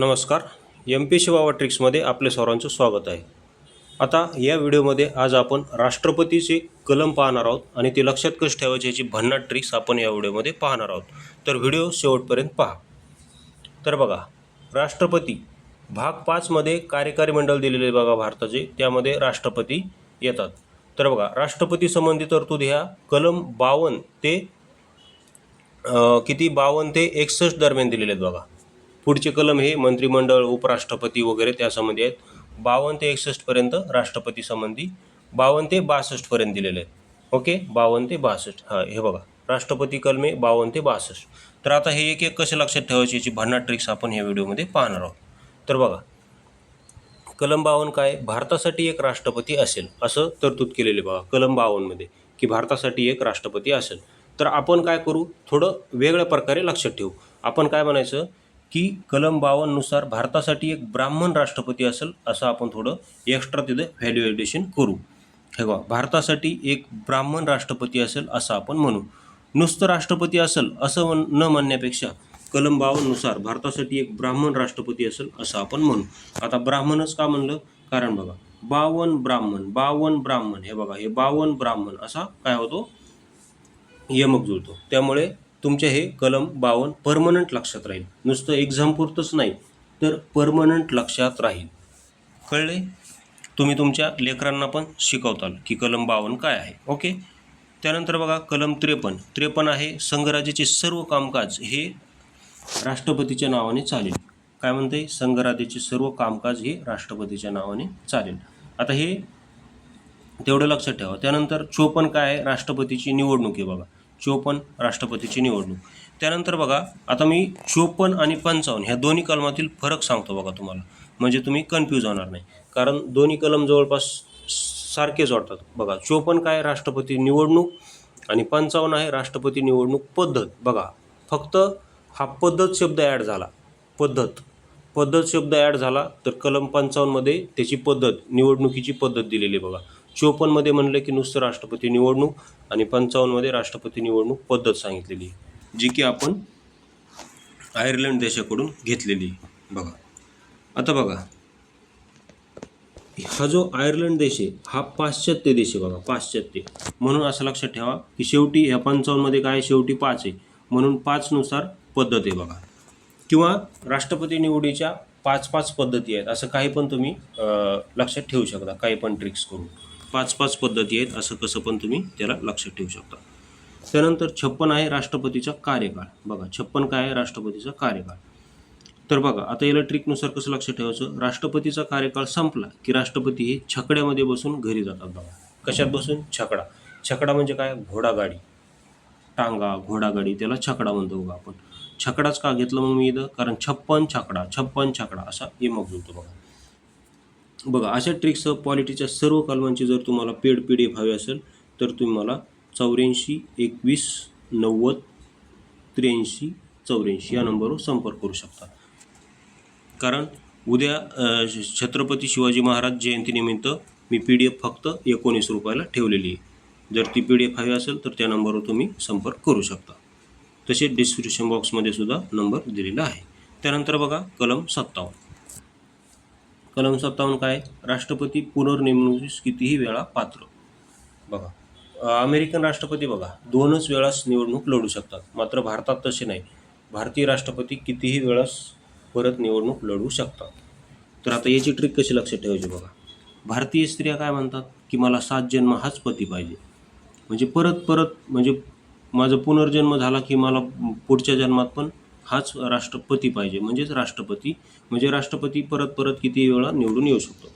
नमस्कार. M P शिवावा ट्रिक्समध्ये आपले सर्वांचं स्वागत आहे. आता या व्हिडिओमध्ये आज आपण राष्ट्रपतीचे कलम पाहणार आहोत आणि ते लक्षात कसे ठेवायचे याची भन्नाट ट्रिक्स आपण या व्हिडिओमध्ये पाहणार आहोत. तर व्हिडिओ शेवटपर्यंत पहा. तर बघा राष्ट्रपती भाग पाचमध्ये कार्यकारी मंडळ दिलेले बघा भारताचे त्यामध्ये राष्ट्रपती येतात. तर बघा राष्ट्रपती संबंधी तरतूद ह्या कलम बावन्न ते किती बावन्न ते एकसष्ट दरम्यान दिलेले आहेत बघा. पुढचे कलम हे मंत्रिमंडळ उपराष्ट्रपती वगैरे त्यासंबंधी आहेत. बावन्न ते एकसष्टपर्यंत राष्ट्रपती संबंधी बावन्न ते बासष्टपर्यंत दिलेले आहेत. ओके? बावन्न ते बासष्ट. हां हे बघा. राष्ट्रपती कलमे बावन्न ते बासष्ट. तर आता हे एक एक कसे लक्षात ठेवायचे याची भन्नाट ट्रिक्स आपण ह्या व्हिडिओमध्ये पाहणार आहोत. तर बघा. कलम बावन्न काय? भारतासाठी एक राष्ट्रपती असेल. असं तरतूद केलेले बघा कलम बावन्नमध्ये की भारतासाठी एक राष्ट्रपती असेल. तर आपण काय करू? थोडं वेगळ्या प्रकारे लक्षात ठेवू. आपण काय म्हणायचं? की कलम बावन्ननुसार भारतासाठी एक ब्राह्मण राष्ट्रपती असेल असं आपण थोडं एक्स्ट्रा तिथं व्हॅल्युएडेशन करू. हे बघा भारतासाठी एक ब्राह्मण राष्ट्रपती असेल असं आपण म्हणू. नुसतं राष्ट्रपती असेल असं न म्हणण्यापेक्षा कलम बावन्ननुसार भारतासाठी एक ब्राह्मण राष्ट्रपती असेल असं आपण म्हणू. आता ब्राह्मणच का म्हणलं? कारण बघा बावन ब्राह्मण बावन ब्राह्मण हे बघा हे बावन ब्राह्मण असा काय होतो? यमक जुळतो. त्यामुळे तुमचे हे कलम बावन्न परमनंट लक्षात राहील. नुसतं एक्झाम पुरतंच नाही तर परमनंट लक्षात राहील. कळले तुम्ही तुमच्या लेकरांना पण शिकवताल की कलम बावन्न काय आहे. ओके? त्यानंतर बघा कलम त्रेपन्न. त्रेपन्न आहे संघराज्याचे सर्व कामकाज. हे राष्ट्रपतीच्या नावाने चालेल. काय म्हणते संघराज्याचे सर्व कामकाज हे राष्ट्रपतीच्या नावाने चालेल. आता हे तेवढं लक्षात ठेवा. त्यानंतर चोपन्न काय आहे? राष्ट्रपतीची निवडणूक आहे बघा. चोपन्न राष्ट्रपतीची निवडणूक. त्यानंतर बघा आता मी चोपन्न आणि पंचावन्न ह्या दोन्ही कलमातील फरक सांगतो बघा तुम्हाला. म्हणजे तुम्ही कन्फ्यूज होणार नाही. कारण दोन्ही कलम जवळपास सारखेच वाटतात. बघा चोपन्न काय राष्ट्रपती निवडणूक आणि पंचावन्न आहे राष्ट्रपती निवडणूक पद्धत. बघा फक्त हा पद्धत शब्द ॲड झाला. पद्धत. पद्धत शब्द ॲड झाला तर कलम पंचावन्नमध्ये त्याची पद्धत निवडणुकीची पद्धत दिलेली बघा. चोपन्नमध्ये म्हणलं की नुसतं राष्ट्रपती निवडणूक आणि पंचावन्नमध्ये राष्ट्रपती निवडणूक पद्धत सांगितलेली आहे जी की आपण आयर्लंड देशाकडून घेतलेली बघा. आता बघा. हा जो आयर्लंड देश आहे हा पाश्चात्य देश आहे बघा पाश्चात्य. म्हणून असं लक्षात ठेवा की शेवटी ह्या पंचावन्नमध्ये काय आहे? शेवटी पाच आहे. म्हणून पाचनुसार पद्धत आहे बघा. किंवा राष्ट्रपती निवडीच्या पाच पाच पद्धती आहेत असं काही पण तुम्ही लक्षात ठेवू शकता काही पण ट्रिक्स करून. पाच पाच पद्धती आहेत असं कसं पण तुम्ही त्याला लक्षात ठेवू शकता. त्यानंतर छप्पन आहे राष्ट्रपतीचा कार्यकाळ. बघा छप्पन काय आहे? राष्ट्रपतीचा कार्यकाळ. तर बघा आता याला ट्रिकनुसार कसं लक्षात ठेवायचं? राष्ट्रपतीचा कार्यकाळ संपला की राष्ट्रपती हे छकड्यामध्ये बसून घरी जातात बघा. कशात बसून? छकडा. छकडा म्हणजे काय? घोडागाडी. टांगा घोडागाडी त्याला छकडा म्हणतो बघा आपण. छकडाच का घेतलं मग मी इथं? कारण छप्पन छकडा छप्पन छकडा असा यमक होतो बघा. बघा अशा ट्रिक्ससह पॉलिटीच्या सर्व कलमांची जर तुम्हाला पेड पी डी एफ हवी असेल तर तुम्ही मला चौऱ्याऐंशी एकवीस नव्वद त्र्याऐंशी चौऱ्याऐंशी या नंबरवर संपर्क करू शकता. कारण उद्या छत्रपती शिवाजी महाराज जयंतीनिमित्त मी पी डी एफ फक्त एकोणीस रुपयाला ठेवलेली आहे. जर ती पी डी एफ हवी असेल तर त्या नंबरवर तुम्ही संपर्क करू शकता. तसेच डिस्क्रिप्शन बॉक्समध्ये सुद्धा नंबर दिलेला आहे. त्यानंतर बघा कलम सत्तावन्न. कलम सत्तावन्न काय? राष्ट्रपती पुनर्नेमणुकीस कितीही वेळा पात्र. बघा अमेरिकन राष्ट्रपती बघा दोनच वेळास निवडणूक लढू शकतात. मात्र भारतात तसे नाही. भारतीय राष्ट्रपती कितीही वेळास परत निवडणूक लढवू शकतात. तर आता याची ट्रिक कशी लक्षात ठेवायची बघा. भारतीय स्त्रिया काय म्हणतात? की मला सात जन्म हाच पती पाहिजे. म्हणजे परत परत म्हणजे माझा पुनर्जन्म झाला की मला पुढच्या जन्मात पण हाच राष्ट्रपती पाहिजे. म्हणजेच राष्ट्रपती. म्हणजे राष्ट्रपती परत परत किती वेळा निवडून येऊ शकतो.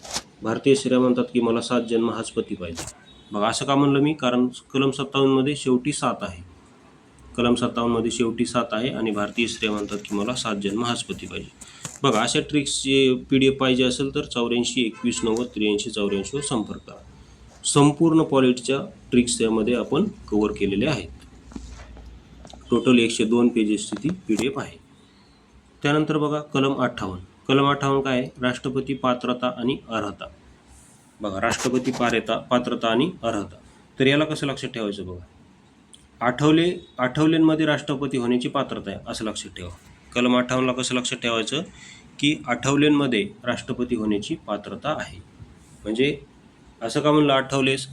भारतीय स्त्रिया म्हणतात की मला सात जन्म हाच पती पाहिजे. बघा असं का म्हणलं मी? कारण कलम सत्तावन्नमध्ये शेवटी सात आहे. कलम सत्तावन्नमध्ये शेवटी सात आहे आणि भारतीय स्त्रिया म्हणतात की मला सात जन्म हाच पती पाहिजे. बघा अशा ट्रिक्सचे पी डी एफ पाहिजे असेल तर चौऱ्याऐंशी एकवीस नव्वद त्र्याऐंशी चौऱ्याऐंशीवर संपर्क करा. संपूर्ण पॉलिटीच्या ट्रिक्स त्यामध्ये आपण कवर केलेल्या आहेत. टोटल एकशे दोन पेजेसची ती पी डी एफ आहे. त्यानंतर बघा कलम अठ्ठावन्न. कलम अठ्ठावन्न काय आहे? राष्ट्रपती पात्रता आणि अर्हता. बघा राष्ट्रपती पारेता पात्रता आणि अर्हता. तर याला कसं लक्षात ठेवायचं बघा? आठवले आठवलेंमध्ये राष्ट्रपती होण्याची पात्रता आहे असं लक्षात ठेवा. कलम अठ्ठावन्नला कसं लक्षात ठेवायचं? की आठवलेंमध्ये राष्ट्रपती होण्याची पात्रता आहे. म्हणजे असं का म्हणलं आठवलेस?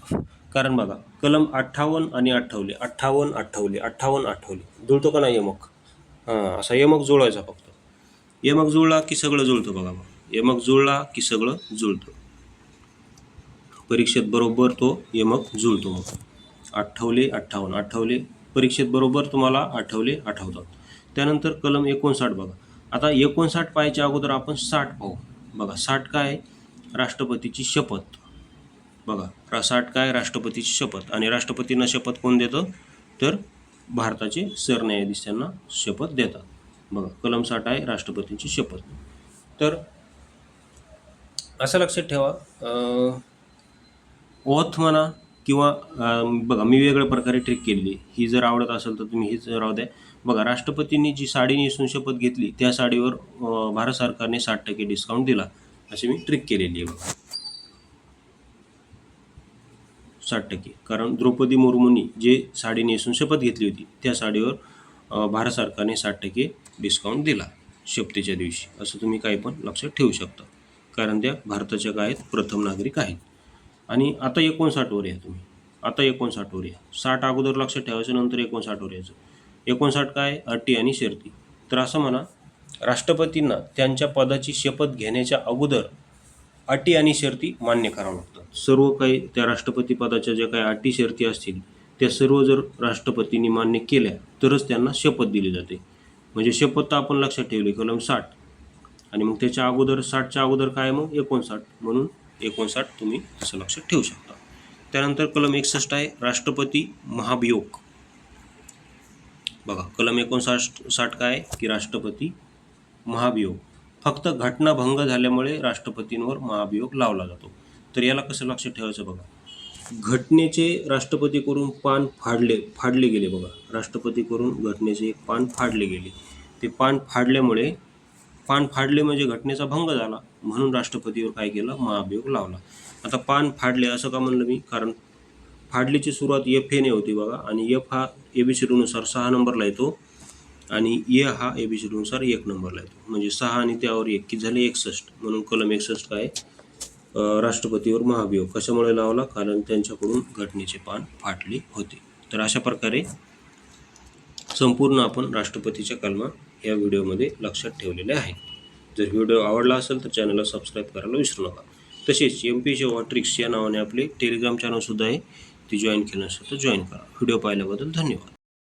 कारण बघा कलम अठ्ठावन्न आणि अठ्ठावले अठ्ठावन्न अठ्ठावले अठ्ठावन्न आठवले जुळतो का नाही यमक? हां असा यमक जुळवायचा फक्त. यमक जुळला की सगळं जुळतं बघा मग. यमक जुळला की सगळं जुळतं. परीक्षेत बरोबर तो यमक जुळतो मग. आठवले अठ्ठावन्न आठवले परीक्षेत बरोबर तुम्हाला आठवले आठवतात त्यानंतर कलम एकोणसाठ बघा. आता एकोणसाठ पाहायच्या अगोदर आपण साठ पाहू. बघा साठ काय? राष्ट्रपतीची शपथ. बघा रा साठ काय? राष्ट्रपतीची शपथ. आणि राष्ट्रपतींना शपथ कोण देतं? तर भारताचे सरन्यायाधीश त्यांना शपथ देतात. बघा कलम साठ आहे राष्ट्रपतींची शपथ. तर असं लक्षात ठेवा ओथ म्हणा किंवा बघा मी वेगळ्या प्रकारे ट्रिक केलेली ही जर आवडत असेल तर तुम्ही हीच राहू द्या. बघा राष्ट्रपतींनी जी साडी नेसून शपथ घेतली त्या साडीवर भारत सरकारने साठ टक्के डिस्काउंट दिला. अशी मी ट्रिक केलेली आहे बघा. साठ टक्के. कारण द्रौपदी मुर्मूंनी जे साडी नेसून शपथ घेतली होती त्या साडीवर भारत सरकारने साठ टक्के डिस्काउंट दिला शपथेच्या दिवशी. असं तुम्ही काही पण लक्षात ठेवू शकता. कारण त्या भारताच्या काय आहेत प्रथम नागरिक आहेत. आणि आता एकोणसाठवर या तुम्ही. आता एकोणसाठवर या. साठ अगोदर लक्षात ठेवायचं नंतर एकोणसाठवर यायचं. एकोणसाठ काय? अटी आणि शर्ती. तर असं म्हणा राष्ट्रपतींना त्यांच्या पदाची शपथ घेण्याच्या अगोदर अटी आणि शर्ती मान्य करावं लागतं. सर्व काही त्या राष्ट्रपती पदाच्या ज्या काही अटी शर्ती असतील त्या सर्व जर राष्ट्रपतींनी मान्य केल्या तरच त्यांना शपथ दिली जाते. म्हणजे शपथ तर आपण लक्षात ठेवली कलम साठ. आणि मग त्याच्या अगोदर साठच्या अगोदर काय मग? एकोणसाठ. म्हणून एकोणसाठ तुम्ही असं लक्षात ठेवू शकता. त्यानंतर कलम एकसष्ट आहे राष्ट्रपती महाभियोग. बघा कलम एकोणसाठ साठ काय आहे? की राष्ट्रपती महाभियोग. फक्त घटनाभंग झाल्यामुळे राष्ट्रपतींवर महाभियोग लावला जातो. तर याला कसं लक्षात ठेवायचं बघा? घटनेचे राष्ट्रपतीकडून पान फाडले फाडले गेले बघा. राष्ट्रपतीकडून घटनेचे एक पान फाडले गेले. ते पान फाडल्यामुळे पान फाडले म्हणजे घटनेचा भंग झाला. म्हणून राष्ट्रपतीवर काय केलं? महाभियोग लावला. आता पान फाडले असं का म्हणलं मी? कारण फाडलीची सुरुवात एफ एने होती बघा. आणि एफ हा ए बी सीडीनुसार सहा नंबरला येतो. आणि ए हा ए बी सीडीनुसार एक नंबरला येतो. म्हणजे सहा आणि त्यावर एक की झाले एकसष्ट. म्हणून कलम एकसष्ट काय? राष्ट्रपतीवर महाभियोग कशामुळे लावला? कारण त्यांच्याकडून घटनेचे पान फाटले होते. तर अशा प्रकारे संपूर्ण आपण राष्ट्रपतीच्या कलमा या व्हिडिओमध्ये लक्षात ठेवलेल्या आहेत जर व्हिडिओ आवडला असेल तर चॅनलला सबस्क्राईब करायला विसरू नका. तसेच एम पी जेव्हा ट्रिक्स या नावाने आपले टेलिग्राम चॅनलसुद्धा आहे. ती जॉईन केलं नसेल तर जॉईन करा. व्हिडिओ पाहिल्याबद्दल धन्यवाद.